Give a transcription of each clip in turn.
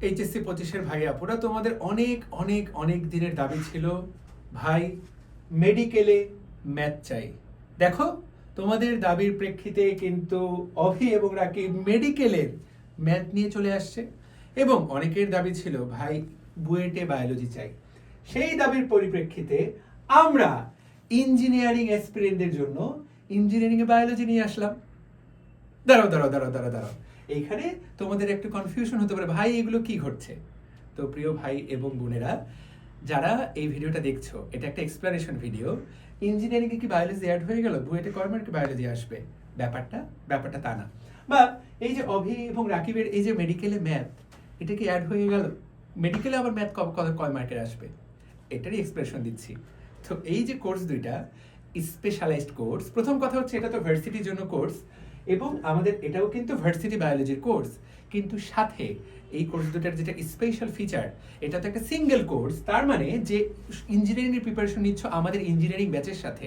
HSC পঁচিশের ভাই আপুরা তোমাদের অনেক অনেক অনেক দিনের দাবি ছিল, ভাই মেডিকেলে ম্যাথ চাই। দেখো, তোমাদের দাবির প্রেক্ষিতে কিন্তু অভি এবং রাকিব মেডিকেলের ম্যাথ নিয়ে চলে আসছে। এবং অনেকের দাবি ছিল, ভাই, বুয়েটে বায়োলজি চাই। সেই দাবির পরিপ্রেক্ষিতে আমরা ইঞ্জিনিয়ারিং এক্সপিরিয়েন্সদের জন্য ইঞ্জিনিয়ারিং এ বায়োলজি নিয়ে আসলাম। দাঁড়াও দাঁড়াও দাঁড়াও দাঁড়াও দাঁড়াও। এইখানে তোমাদের একটু কনফিউশন হতে পারে, ভাই, এগুলো কি ঘটছে? তো প্রিয় ভাই এবং বোনেরা, যারা এই ভিডিওটা দেখছ, এটা একটা এক্সপ্লানেশন ভিডিও ইঞ্জিনিয়ারিং কি বায়োলজি অ্যাড হয়ে গেল? বুয়েটে কর্মের কি বায়োলজি আসবে? ব্যাপারটা ব্যাপারটা তা না। বা এই যে অভি এবং রাকিবের এই যে মেডিকেলে ম্যাথ এটা কি অ্যাড হয়ে গেল? মেডিকেলে আবার ম্যাথ কয় মার্কের আসবে? এটারই এক্সপ্রেশন দিচ্ছি। তো এই যে কোর্স দুইটা স্পেশালাইজড কোর্স প্রথম কথা হচ্ছে এটা তো ভার্সিটির জন্য কোর্স এবং আমাদের এটাও কিন্তু ভার্সিটি বায়োলজির কোর্স কিন্তু সাথে এই কোর্স দুটার যেটা স্পেশাল ফিচার এটা তো একটা সিঙ্গেল কোর্স তার মানে যে ইঞ্জিনিয়ারিং এর প্রিপারেশন নিচ্ছ আমাদের ইঞ্জিনিয়ারিং ব্যাচের সাথে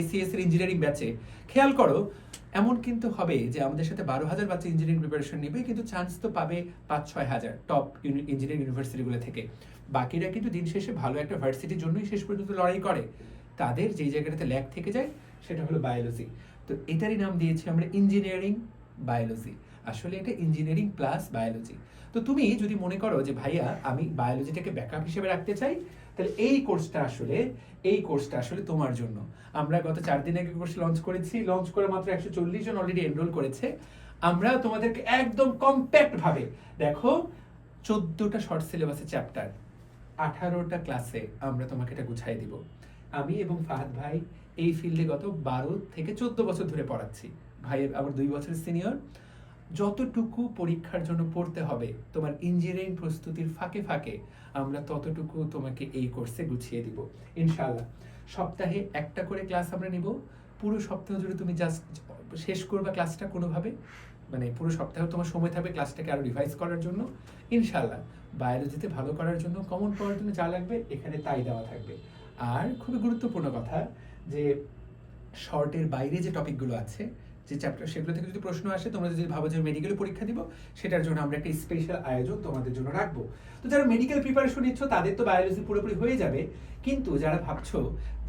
এসিএস এর ইঞ্জিনিয়ারিং ব্যাচে খেয়াল করো, এমন কিন্তু হবে যে আমাদের সাথে বারো হাজার বাচ্চা ইঞ্জিনিয়ারিং প্রিপারেশন নেবে, কিন্তু চান্স তো পাবে পাঁচ, ছয় হাজার টপ ইঞ্জিনিয়ারিং ইউনিভার্সিটিগুলো থেকে। বাকিরা কিন্তু দিন শেষে ভালো একটা ভার্সিটির জন্যই শেষ পর্যন্ত লড়াই করে। তাদের যেই জায়গাটাতে ল্যাক থেকে যায়, সেটা হলো বায়োলজি তো এটারই নাম দিয়েছি আমরা ইঞ্জিনিয়ারিং বায়োলজি আসলে এটা ইঞ্জিনিয়ারিং প্লাস বায়োলজি তো তুমি যদি মনে করো যে, ভাইয়া, আমি বায়োলজিটাকে ব্যাকআপ হিসেবে রাখতে চাই, তাহলে এই কোর্সটা আসলে, এই কোর্সটা আসলে তোমার জন্য। আমরা গত চার দিন আগে কোর্স লঞ্চ করেছি লঞ্চ করে মাত্র একশো চল্লিশ জন অলরেডি এনরোল করেছে। আমরা তোমাদেরকে একদম কম্প্যাক্ট ভাবে, দেখো, চোদ্দটা শর্ট সিলেবাসের চ্যাপ্টার আঠারোটা ক্লাসে আমরা তোমাকে এটা গুছাই দিব। আমি এবং ফাহাদ ভাই এই ফিল্ডে গত বারো থেকে চোদ্দ বছর ধরে পড়াচ্ছি। ভাইয়ের আমার দুই বছরের সিনিয়র যতটুকু পরীক্ষার জন্য পড়তে হবে, তোমার ইঞ্জিনিয়ারিং প্রস্তুতির ফাঁকে ফাঁকে আমরা ততটুকু তোমাকে এই কোর্সে গুছিয়ে দিব। ইনশাআল্লাহ। সপ্তাহে একটা করে ক্লাস আমরা নিব। পুরো সপ্তাহ জুড়ে তুমি জাস্ট শেষ করবা ক্লাসটা কোনোভাবে? মানে পুরো সপ্তাহে তোমার সময় থাকবে ক্লাসটাকে আরও রিভাইজ করার জন্য। ইনশাআল্লাহ। বায়োলজিতে ভালো করার জন্য কমন পাওয়ার জন্য যা লাগবে, এখানে তাই দেওয়া থাকবে। আর খুবই গুরুত্বপূর্ণ কথা যে শর্টের বাইরে যে টপিকগুলো আছে, যে চ্যাপ্টার সেগুলো থেকে যদি প্রশ্ন আসে, তোমরা যদি ভাবো যে মেডিকেল পরীক্ষা দিব, সেটার জন্য আমরা একটা স্পেশাল আয়োজন তোমাদের জন্য রাখব। তো যারা মেডিকেল প্রিপারেশন নিচ্ছ, তাদের তো বায়োলজি পুরোপুরি হয়ে যাবে। কিন্তু যারা ভাবছ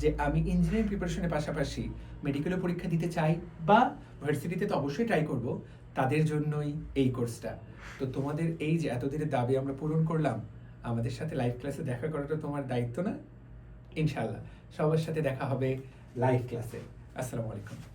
যে আমি ইঞ্জিনিয়ারিং প্রিপারেশনের পাশাপাশি মেডিকেলের পরীক্ষা দিতে চাই বা ভার্সিটিতে তো অবশ্যই ট্রাই করব, তাদের জন্যই এই কোর্সটা তো তোমাদের এই যে এতদিনের দাবি আমরা পূরণ করলাম, আমাদের সাথে লাইভ ক্লাসে দেখা করাটা তোমার দায়িত্ব না? ইনশাল্লাহ সবার সাথে দেখা হবে লাইভ ক্লাসে আসসালামু আলাইকুম।